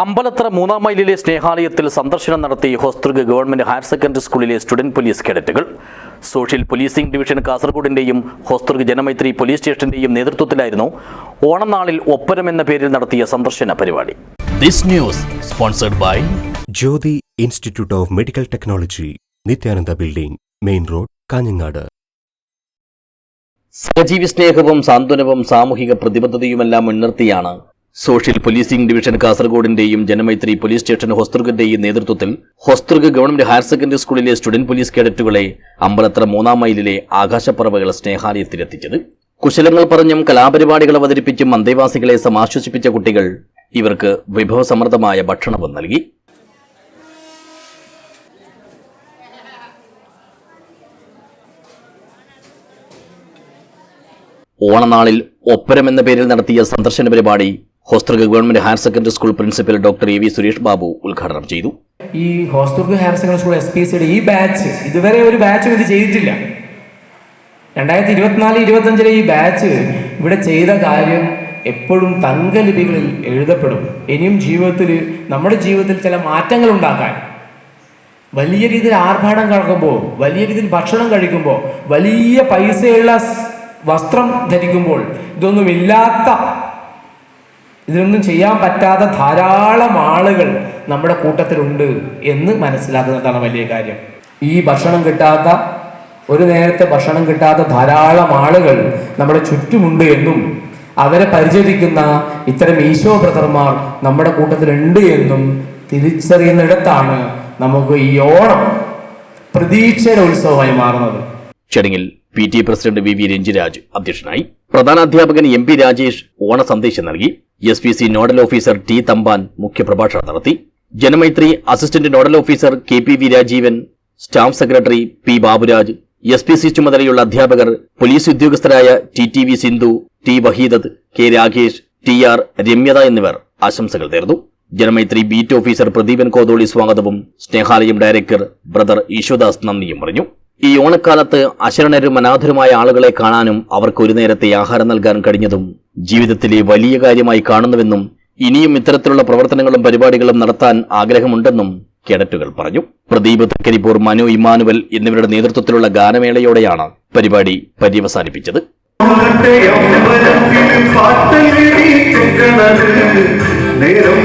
അമ്പലത്തറ മൂന്നാം മൈലിലെ സ്നേഹാലയത്തിൽ സന്ദർശനം നടത്തി ഹോസ്തൃക് ഗവൺമെന്റ് ഹയർ സെക്കൻഡറി സ്കൂളിലെ സ്റ്റുഡന്റ് പോലീസ് കേഡറ്റുകൾ. സോഷ്യൽ പോലീസിംഗ് ഡിവിഷൻ കാസർഗോഡിന്റെയും ഹോസ്തൃക് ജനമൈത്രി പോലീസ് സ്റ്റേഷന്റെയും നേതൃത്വത്തിലായിരുന്നു ഓണം നാളിൽ ഒപ്പരം എന്ന പേരിൽ നടത്തിയ സന്ദർശന പരിപാടി. This news sponsored by Jyothi institute of medical technology Nithyananda building main road Kanhangad. സഹജീവി സ്നേഹവും സാന്ത്വനവും സാമൂഹിക പ്രതിബദ്ധതയുമെല്ലാം മുൻനിർത്തിയാണ് സോഷ്യൽ പോലീസിംഗ് ഡിവിഷൻ കാസർഗോഡിന്റെയും ജനമൈത്രി പോലീസ് സ്റ്റേഷൻ ഹോസ്തൃഗന്റെയും നേതൃത്വത്തിൽ ഹോസ്തൃഗ് ഗവൺമെന്റ് ഹയർ സെക്കൻഡറി സ്കൂളിലെ സ്റ്റുഡന്റ് പോലീസ് കേഡറ്റുകളെ അമ്പലത്ര മൂന്നാം മൈലിലെ ആകാശപ്പറവകൾ സ്നേഹാലയത്തിലെത്തിച്ചത്. കുശലങ്ങൾ പറഞ്ഞും കലാപരിപാടികൾ അവതരിപ്പിച്ചും അന്തേവാസികളെ സമാശ്വസിപ്പിച്ച കുട്ടികൾ ഇവർക്ക് വിഭവസമൃദ്ധമായ ഭക്ഷണവും നൽകി. ഓണനാളിൽ ഒപ്പരം എന്ന പേരിൽ നടത്തിയ സന്ദർശന പരിപാടി Hosdurg government higher secondary school principal doctor A V Suresh Babu ഉദ്ഘാടനം ചെയ്തു. ഈ Hosdurg higher secondary school S P സിയുടെ ഈ ബാച്ച് ഇതുവരെ ഒരു ബാച്ച് ഇത് ചെയ്തിട്ടില്ല. രണ്ടായിരത്തി ഇരുപത്തിനാല് ഇരുപത്തഞ്ചിലെ ഈ ബാച്ച് ഇവിടെ ചെയ്ത കാര്യം എപ്പോഴും തങ്കലിപികളിൽ എഴുതപ്പെടും. ഇനിയും ജീവിതത്തിൽ നമ്മുടെ ജീവിതത്തിൽ ചില മാറ്റങ്ങൾ ഉണ്ടാക്കാൻ. വലിയ രീതിയിൽ ആർഭാടം കടക്കുമ്പോൾ വലിയ രീതിയിൽ ഭക്ഷണം കഴിക്കുമ്പോൾ വലിയ പൈസയുള്ള വസ്ത്രം ധരിക്കുമ്പോൾ ഇതൊന്നും ഇതിനൊന്നും ചെയ്യാൻ പറ്റാത്ത ധാരാളം ആളുകൾ നമ്മുടെ കൂട്ടത്തിലുണ്ട് എന്ന് മനസ്സിലാക്കുന്നതാണ് വലിയ കാര്യം. ഈ ഭക്ഷണം കിട്ടാത്ത ഒരു നേരത്തെ ഭക്ഷണം കിട്ടാത്ത ധാരാളം ആളുകൾ നമ്മുടെ ചുറ്റുമുണ്ട് എന്നും അവരെ പരിചരിക്കുന്ന ഇത്തരം ഈശോ ബ്രദർമാർ നമ്മുടെ കൂട്ടത്തിലുണ്ട് എന്നും തിരിച്ചറിയുന്നിടത്താണ് നമുക്ക് ഈ ഓണം പ്രതീക്ഷയുടെ ഉത്സവമായി മാറുന്നത്. ചടങ്ങിൽ P T president V V Ranjiraj അധ്യക്ഷനായി പ്രധാനാധ്യാപകൻ എം പി രാജേഷ് ഓണ സന്ദേശം നൽകി. S P C nodal officer T Thampan മുഖ്യപ്രഭാഷണം നടത്തി. Janamaithri assistant nodal officer K P V Rajeevan staff secretary P Baburaj S P C ചുമതലയുള്ള അധ്യാപകർ police ഉദ്യോഗസ്ഥരായ T T V Sindhu T Waheedath K Rakesh T R Ramyatha എന്നിവർ ആശംസകൾ നേർന്നു. Janamaithri beat officer Pradeepan Kotholi സ്വാഗതവും Snehalayam director brother ഈശോദാസ് നന്ദിയും പറഞ്ഞു. ഈ ഓണക്കാലത്ത് അശരണരും അനാഥരുമായ ആളുകളെ കാണാനും അവർക്ക് ഒരു നേരത്തെ ആഹാരം നൽകാൻ കഴിഞ്ഞതും ജീവിതത്തിലെ വലിയ കാര്യമായി കാണുന്നുവെന്നും ഇനിയും ഇത്തരത്തിലുള്ള പ്രവർത്തനങ്ങളും പരിപാടികളും നടത്താൻ ആഗ്രഹമുണ്ടെന്നും കേഡറ്റുകൾ പറഞ്ഞു. പ്രദീപ് തക്കരിപ്പൂർ മനു ഇമാനുവൽ എന്നിവരുടെ നേതൃത്വത്തിലുള്ള ഗാനമേളയോടെയാണ് പരിപാടി പര്യവസാനിപ്പിച്ചത്. നേരം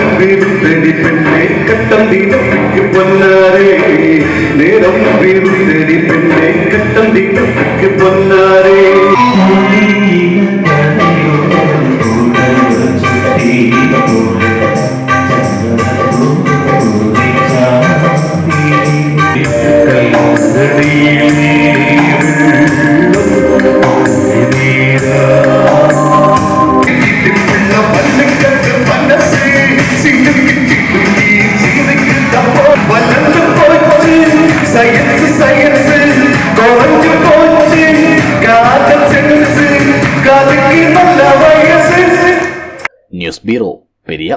ന്യൂസ് ബ്യൂറോ പെരിയ